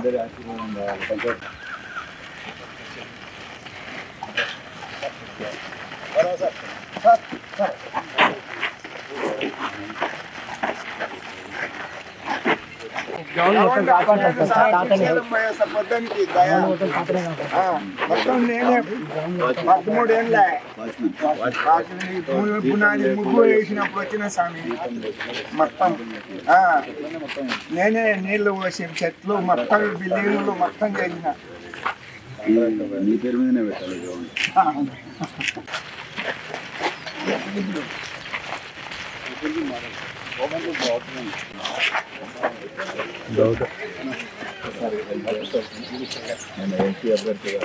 dari asli orang dah lepas jauh. Mana మొత్తం నేనే పదమూడేళ్ళ. పునాది ముగ్గు వేసినప్పుడు వచ్చిన స్వామి. మొత్తం నేనే నీళ్ళు పోసి చెట్లు మొత్తం బిల్డింగ్లు మొత్తం చేసిన. నీ పేరు మీదనే పెట్టాలి డౌట్ నేను ఎంపీ అభ్యర్థిగా